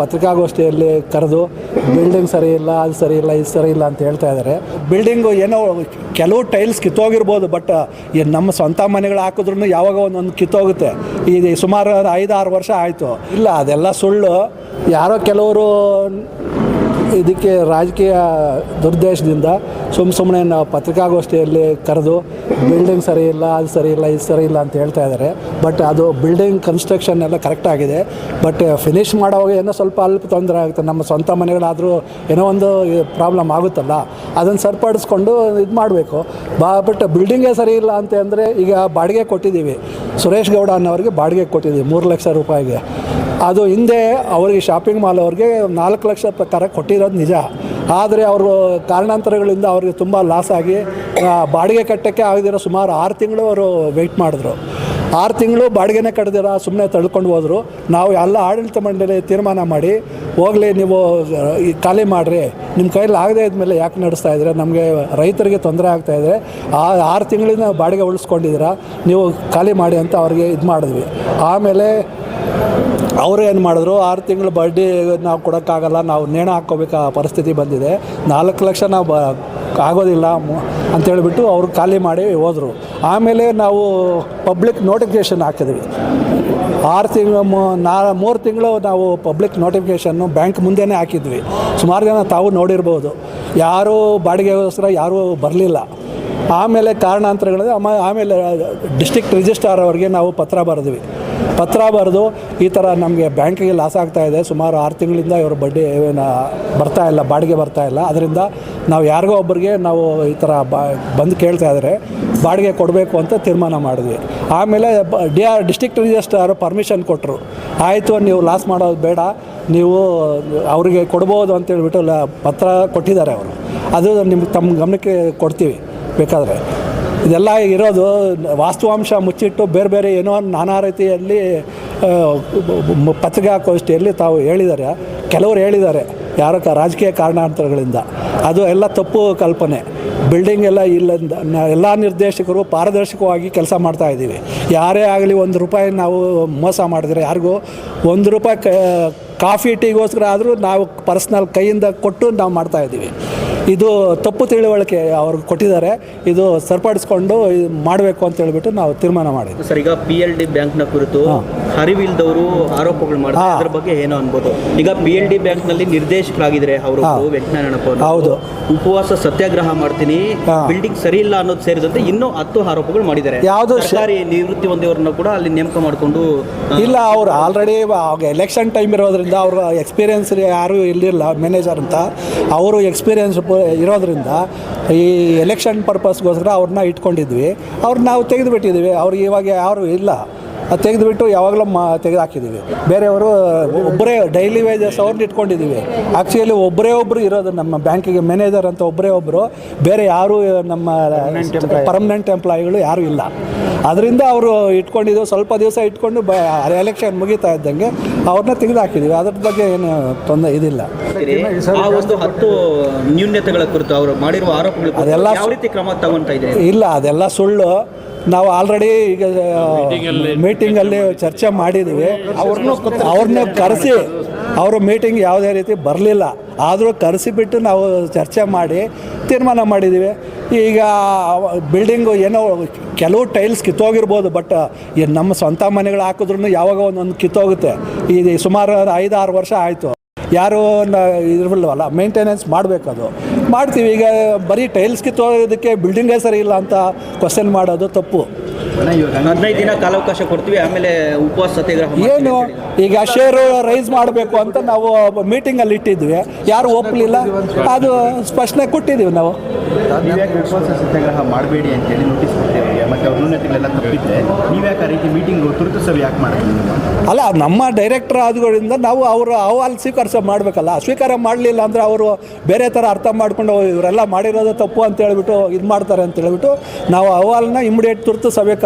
ಪತ್ರಿಕಾಗೋಷ್ಠಿಯಲ್ಲಿ ಕರೆದು, ಬಿಲ್ಡಿಂಗ್ ಸರಿ ಇಲ್ಲ, ಅದು ಸರಿ ಇಲ್ಲ, ಇದು ಸರಿ ಇಲ್ಲ ಅಂತ ಹೇಳ್ತಾ ಇದ್ದಾರೆ. ಬಿಲ್ಡಿಂಗು ಏನೋ ಕೆಲವು ಟೈಲ್ಸ್ ಕಿತ್ತೋಗಿರ್ಬೋದು, ಬಟ್, ಈ ನಮ್ಮ ಸ್ವಂತ ಮನೆಗಳು ಹಾಕಿದ್ರು ಯಾವಾಗ ಒಂದೊಂದು ಕಿತ್ತೋಗುತ್ತೆ. ಇದು ಸುಮಾರು ಐದಾರು ವರ್ಷ ಆಯಿತು. ಇಲ್ಲ, ಅದೆಲ್ಲ ಸುಳ್ಳು. ಯಾರೋ ಕೆಲವರು ಇದಕ್ಕೆ ರಾಜಕೀಯ ದುರ್ದೇಶದಿಂದ ಸುಮ್ಮ ಸುಮ್ಮನೆ ನಾವು ಪತ್ರಿಕಾಗೋಷ್ಠಿಯಲ್ಲಿ ಕರೆದು ಬಿಲ್ಡಿಂಗ್ ಸರಿ ಇಲ್ಲ, ಅದು ಸರಿ ಇಲ್ಲ, ಇದು ಸರಿ ಇಲ್ಲ ಅಂತ ಹೇಳ್ತಾ ಇದ್ದಾರೆ. ಬಟ್ ಅದು ಬಿಲ್ಡಿಂಗ್ ಕನ್ಸ್ಟ್ರಕ್ಷನ್ ಎಲ್ಲ ಕರೆಕ್ಟ್ ಆಗಿದೆ. ಬಟ್ ಫಿನಿಷ್ ಮಾಡೋವಾಗ ಏನೋ ಸ್ವಲ್ಪ ಅಲ್ಪ ತೊಂದರೆ ಆಗುತ್ತೆ. ನಮ್ಮ ಸ್ವಂತ ಮನೆಗಳಾದರೂ ಏನೋ ಒಂದು ಪ್ರಾಬ್ಲಮ್ ಆಗುತ್ತಲ್ಲ, ಅದನ್ನು ಸರಿಪಡಿಸ್ಕೊಂಡು ಇದು ಮಾಡಬೇಕು. ಬಾ ಬಟ್ ಬಿಲ್ಡಿಂಗೇ ಸರಿ ಇಲ್ಲ ಅಂತ ಅಂದರೆ ಈಗ ಬಾಡಿಗೆ ಕೊಟ್ಟಿದ್ದೀವಿ. ಸುರೇಶ್ ಗೌಡ ಅನ್ನೋರಿಗೆ ಬಾಡಿಗೆ ಕೊಟ್ಟಿದ್ದೀವಿ ಮೂರು ಲಕ್ಷ ರೂಪಾಯಿಗೆ. ಅದು ಹಿಂದೆ ಅವರಿಗೆ ಶಾಪಿಂಗ್ ಮಾಲ್ ಅವ್ರಿಗೆ ನಾಲ್ಕು ಲಕ್ಷ ಪ್ರಕಾರ ಕೊಟ್ಟಿರೋದು ನಿಜ. ಆದರೆ ಅವರು ಕಾರಣಾಂತರಗಳಿಂದ ಅವರಿಗೆ ತುಂಬ ಲಾಸ್ ಆಗಿ ಬಾಡಿಗೆ ಕಟ್ಟೋಕ್ಕೆ ಆಗದಿರೋ ಸುಮಾರು ಆರು ತಿಂಗಳು ಅವರು ವೆಯ್ಟ್ ಮಾಡಿದ್ರು. ಆರು ತಿಂಗಳು ಬಾಡಿಗೆನೇ ಕಟ್ಟದಿರ ಸುಮ್ಮನೆ ತಳ್ಕೊಂಡು ಹೋದರು. ನಾವು ಎಲ್ಲ ಆಡಳಿತ ಮಂಡಳಿ ತೀರ್ಮಾನ ಮಾಡಿ, ಹೋಗಲಿ ನೀವು ಖಾಲಿ ಮಾಡಿರಿ. ನಿಮ್ಮ ಕೈಯಲ್ಲಿ ಆಗದೇ ಇದ್ಮೇಲೆ ಯಾಕೆ ನಡೆಸ್ತಾ ಇದ್ದೀರಾ ನಮಗೆ ರೈತರಿಗೆ ತೊಂದರೆ ಆಗ್ತಾ ಇದ್ರೆ ಆ, ಆರು ತಿಂಗಳಿಂದ ಬಾಡಿಗೆ ಉಳಿಸ್ಕೊಂಡಿದ್ದೀರಾ? ನೀವು ಖಾಲಿ ಮಾಡಿ ಅಂತ ಅವ್ರಿಗೆ ಇದು ಮಾಡಿದ್ವಿ. ಆಮೇಲೆ ಅವರು ಏನು ಮಾಡಿದ್ರು, ಆರು ತಿಂಗಳು ಬಡ್ಡಿ ನಾವು ಕೊಡೋಕ್ಕಾಗಲ್ಲ, ನಾವು ನೇಣು ಹಾಕ್ಕೋಬೇಕಾ ಪರಿಸ್ಥಿತಿ ಬಂದಿದೆ. ನಾಲ್ಕು ಲಕ್ಷ ನಾವು ಬ, ಆಗೋದಿಲ್ಲ ಅಂತೇಳಿಬಿಟ್ಟು ಅವರು ಖಾಲಿ ಮಾಡಿ ಹೋದರು. ಆಮೇಲೆ ನಾವು ಪಬ್ಲಿಕ್ ನೋಟಿಫಿಕೇಷನ್ ಹಾಕಿದ್ವಿ. ಆರು ತಿಂಗಳು ನಾ, ಮೂರು ತಿಂಗಳು ನಾವು ಪಬ್ಲಿಕ್ ನೋಟಿಫಿಕೇಷನ್ನು ಬ್ಯಾಂಕ್ ಮುಂದೆನೇ ಹಾಕಿದ್ವಿ. ಸುಮಾರು ಜನ ತಾವು ನೋಡಿರ್ಬೋದು. ಯಾರೂ ಬಾಡಿಗೆಗೋಸ್ಕರ ಯಾರೂ ಬರಲಿಲ್ಲ. ಆಮೇಲೆ ಕಾರಣಾಂತರಗಳಿದೆ ಆಮೇಲೆ ಡಿಸ್ಟಿಕ್ ರಿಜಿಸ್ಟ್ರಾರ್ ಅವರಿಗೆ ನಾವು ಪತ್ರ ಬರೆದ್ವಿ. ಪತ್ರ ಬರೆದು ಈ ಥರ ನಮಗೆ ಬ್ಯಾಂಕಿಗೆ ಲಾಸ್ ಆಗ್ತಾ ಇದೆ. ಸುಮಾರು ಆರು ತಿಂಗಳಿಂದ ಇವರು ಬಡ್ಡಿ ಬರ್ತಾ ಇಲ್ಲ, ಬಾಡಿಗೆ ಬರ್ತಾ ಇಲ್ಲ. ಅದರಿಂದ ನಾವು ಯಾರಿಗೋ ಒಬ್ಬರಿಗೆ ನಾವು ಈ ಥರ ಬಾ, ಬಂದು ಕೇಳ್ತಾ ಇದ್ದಾರೆ ಬಾಡಿಗೆ ಕೊಡಬೇಕು ಅಂತ ತೀರ್ಮಾನ ಮಾಡಿದ್ವಿ. ಆಮೇಲೆ D R district registrar permission ಕೊಟ್ಟರು ಆಯಿತು ನೀವು ಲಾಸ್ ಮಾಡೋದು ಬೇಡ. ನೀವು ಅವರಿಗೆ ಕೊಡ್ಬೋದು ಅಂತೇಳ್ಬಿಟ್ಟು ಪತ್ರ ಕೊಟ್ಟಿದ್ದಾರೆ ಅವರು. ಅದು ನಿಮ್ಗೆ ತಮ್ಮ ಗಮನಕ್ಕೆ ಕೊಡ್ತೀವಿ ಬೇಕಾದರೆ. ಇದೆಲ್ಲ ಇರೋದು ವಾಸ್ತವಾಂಶ ಮುಚ್ಚಿಟ್ಟು ಬೇರೆ ಬೇರೆ ಏನೋ ನಾನಾ ರೀತಿಯಲ್ಲಿ ಪತ್ರಿಕೆ ಪತ್ರಿಕಾಗೋಷ್ಠಿಯಲ್ಲಿ ತಾವು ಹೇಳಿದ್ದಾರೆ, ಕೆಲವರು ಹೇಳಿದ್ದಾರೆ, ಯಾರೋ ರಾಜಕೀಯ ಕಾರಣಾಂತರಗಳಿಂದ. ಅದು ಎಲ್ಲ ತಪ್ಪು ಕಲ್ಪನೆ. ಬಿಲ್ಡಿಂಗ್ ಎಲ್ಲ ಇಲ್ಲ ಎಲ್ಲ ನಿರ್ದೇಶಕರು ಪಾರದರ್ಶಕವಾಗಿ ಕೆಲಸ ಮಾಡ್ತಾ ಇದ್ದೀವಿ. ಯಾರೇ ಆಗಲಿ ಒಂದು ರೂಪಾಯಿ ನಾವು ಮೋಸ ಮಾಡಿದ್ರೆ ಯಾರಿಗೂ, ಒಂದು ರೂಪಾಯಿ ಕಾಫಿ ಟೀಗೋಸ್ಕರ ಆದರೂ ನಾವು ಪರ್ಸ್ನಲ್ ಕೈಯಿಂದ ಕೊಟ್ಟು ನಾವು ಮಾಡ್ತಾ ಇದ್ದೀವಿ. ಇದು ತಪ್ಪು ತಿಳುವಳಿಕೆ ಅವ್ರಿಗೆ ಕೊಟ್ಟಿದ್ದಾರೆ ಇದು ಸರಿಪಡಿಸ್ಕೊಂಡು ಮಾಡಬೇಕು ಅಂತ ಹೇಳ್ಬಿಟ್ಟು ನಾವು ತೀರ್ಮಾನ ಮಾಡಿದ್ವಿ ಸರ್ ಈಗ ಪಿ ಎಲ್ ಡಿ ಬ್ಯಾಂಕ್ನ ಕುರಿತು ಅರಿವಿಲ್ದವರು ಆರೋಪಗಳು. ಅದ್ರ ಬಗ್ಗೆ ಏನೋ ಅನ್ಬೋದು ಈಗ ಪಿ ಎಲ್ ಡಿ ಬ್ಯಾಂಕ್ನಲ್ಲಿ ನಿರ್ದೇಶಕರಾಗಿದ್ರೆ ಅವರು. ವೆಂಕಟನಾರಾಯಣಪ್ಪ. ಹೌದು. ಉಪವಾಸ ಸತ್ಯಾಗ್ರಹ ಮಾಡ್ತೀನಿ. ಬಿಲ್ಡಿಂಗ್ ಸರಿ ಇಲ್ಲ ಅನ್ನೋದು ಸೇರಿದಂತೆ ಇನ್ನೂ ಹತ್ತು ಆರೋಪಗಳು ಮಾಡಿದ್ದಾರೆ ಯಾವುದೋ ಸರಿ ನಿವೃತ್ತಿ ಹೊಂದಿಯವರನ್ನ ಕೂಡ ಅಲ್ಲಿ ನೇಮಕ ಮಾಡಿಕೊಂಡು ಇಲ್ಲ ಅವ್ರು ಆಲ್ರೆಡಿ ಎಲೆಕ್ಷನ್ ಟೈಮ್ ಇರೋದ್ರಿಂದ ಅವರು ಎಕ್ಸ್ಪೀರಿಯನ್ಸ್ ಯಾರು ಇಲ್ಲಿಲ್ಲ ಮ್ಯಾನೇಜರ್ ಅಂತ ಅವರು ಎಕ್ಸ್ಪೀರಿಯನ್ಸ್ ಇರೋದ್ರಿಂದ ಈ ಎಲೆಕ್ಷನ್ ಪರ್ಪಸ್ಗೋಸ್ಕರ ಅವ್ರನ್ನ ಇಟ್ಕೊಂಡಿದ್ವಿ. ಅವ್ರನ್ನ ನಾವು ತೆಗೆದುಬಿಟ್ಟಿದ್ದೀವಿ ಅವ್ರಿಗೆ ಇವಾಗ ಯಾರು ಇಲ್ಲ. ಅದು ತೆಗೆದುಬಿಟ್ಟು ಯಾವಾಗಲೂ ಮಾ ತೆಗೆದು ಹಾಕಿದ್ದೀವಿ ಬೇರೆಯವರು ಒಬ್ಬರೇ ಡೈಲಿ ವೇಜಸ್ ಅವ್ರನ್ನ ಇಟ್ಕೊಂಡಿದ್ದೀವಿ ಆ್ಯಕ್ಚುಲಿ ಒಬ್ಬರೇ ಒಬ್ಬರು ಇರೋದು ನಮ್ಮ ಬ್ಯಾಂಕಿಗೆ ಮ್ಯಾನೇಜರ್ ಅಂತ ಒಬ್ಬರೇ ಒಬ್ಬರು ಬೇರೆ ಯಾರೂ ನಮ್ಮ ಪರ್ಮನೆಂಟ್ ಎಂಪ್ಲಾಯಿಗಳು ಯಾರೂ ಇಲ್ಲ. ಅದರಿಂದ ಅವರು ಇಟ್ಕೊಂಡಿದ್ದು ಸ್ವಲ್ಪ ದಿವಸ ಇಟ್ಕೊಂಡು ಬ ಎಲೆಕ್ಷನ್ ಮುಗಿತಾ ಇದ್ದಂಗೆ ಅವ್ರನ್ನ ತೆಗೆದು ಹಾಕಿದ್ದೀವಿ ಅದ್ರ ಬಗ್ಗೆ ಏನು ತೊಂದರೆ ಇದಿಲ್ಲ. ಆ ಒಂದು ಹತ್ತು ನ್ಯೂನ್ಯತೆಗಳ ಕುರಿತು ಅವರು ಮಾಡಿರುವ ಆರೋಪಗಳ ಅದೆಲ್ಲ ಯಾವ ರೀತಿ ಕ್ರಮ ತಗೊಂತ ಇಲ್ಲ ಅದೆಲ್ಲ ಸುಳ್ಳು. ನಾವು ಆಲ್ರೆಡಿ ಈಗ ಮೀಟಿಂಗಲ್ಲಿ ಚರ್ಚೆ ಮಾಡಿದ್ದೀವಿ ಅವ್ರನ್ನೂ ಅವ್ರನ್ನ ಕರೆಸಿ ಅವರು ಮೀಟಿಂಗ್ ಯಾವುದೇ ರೀತಿ ಬರಲಿಲ್ಲ. ಆದರೂ ಕರೆಸಿಬಿಟ್ಟು ನಾವು ಚರ್ಚೆ ಮಾಡಿ ತೀರ್ಮಾನ ಮಾಡಿದ್ದೀವಿ ಈಗ ಬಿಲ್ಡಿಂಗು ಏನೋ ಕೆಲವು ಟೈಲ್ಸ್ ಕಿತ್ತೋಗಿರ್ಬೋದು ಬಟ್ ಈ ನಮ್ಮ ಸ್ವಂತ ಮನೆಗಳು ಹಾಕಿದ್ರು ಯಾವಾಗ ಒಂದೊಂದು ಕಿತ್ತೋಗುತ್ತೆ. ಇದು ಸುಮಾರು ಐದಾರು ವರ್ಷ ಆಯಿತು. ಯಾರು ಇರಲ್ವಲ್ಲ ಮೇಂಟೆನೆನ್ಸ್ ಮಾಡಬೇಕದು. ಮಾಡ್ತೀವಿ. ಈಗ ಬರೀ ಟೈಲ್ಸ್ ಕಿತ್ತೋಗೋದಕ್ಕೆ ಬಿಲ್ಡಿಂಗೇ ಸರಿ ಇಲ್ಲ ಅಂತ ಕ್ವಶನ್ ಮಾಡೋದು ತಪ್ಪು. ಹದಿನೈದು ದಿನ ಕಾಲಾವಕಾಶ ಕೊಡ್ತೀವಿ ಆಮೇಲೆ ಉಪವಾಸ ಸತ್ಯಾಗ್ರಹ ಏನು. ಈಗ ಶೇರು ರೈಸ್ ಮಾಡಬೇಕು ಅಂತ ನಾವು ಮೀಟಿಂಗಲ್ಲಿ ಇಟ್ಟಿದ್ವಿ. ಯಾರು ಒಪ್ಪಲಿಲ್ಲ ಅದು ಸ್ಪಷ್ಟನೆ ಕೊಟ್ಟಿದ್ದೀವಿ ನಾವು. ಉಪವಾಸ ಸತ್ಯಾಗ್ರಹ ಮಾಡಬೇಡಿ ಅಂತೇಳಿ ನೋಟಿಸ್ ಕೊಡ್ತೀವಿ ಮತ್ತು ಅವ್ರ ನ್ಯೂನತೆಗಳೆಲ್ಲ ತಪ್ಪಿದ್ರೆ ನೀವ್ಯಾಕೆ ಆ ರೀತಿ ಮೀಟಿಂಗ್ ತುರ್ತು ಸಭೆ ಯಾಕೆ ಮಾಡ್ತೀವಿ ಅಲ್ಲ ನಮ್ಮ ಡೈರೆಕ್ಟರ್ ಆದ್ರಿಂದ ನಾವು ಅವರು ಅಹವಾಲು ಸ್ವೀಕರಿಸ ಮಾಡಬೇಕಲ್ಲ. ಸ್ವೀಕಾರ ಮಾಡಲಿಲ್ಲ ಅಂದರೆ ಅವರು ಬೇರೆ ಥರ ಅರ್ಥ ಮಾಡ್ಕೊಂಡು ಇವರೆಲ್ಲ ಮಾಡಿರೋದು ತಪ್ಪು ಅಂತ ಹೇಳ್ಬಿಟ್ಟು ಇದು ಮಾಡ್ತಾರೆ ಅಂತ ಹೇಳ್ಬಿಟ್ಟು ನಾವು ಅಹವಾಲನ್ನ ಇಮಿಡಿಯೇಟ್ ತುರ್ತು ಸಭೆ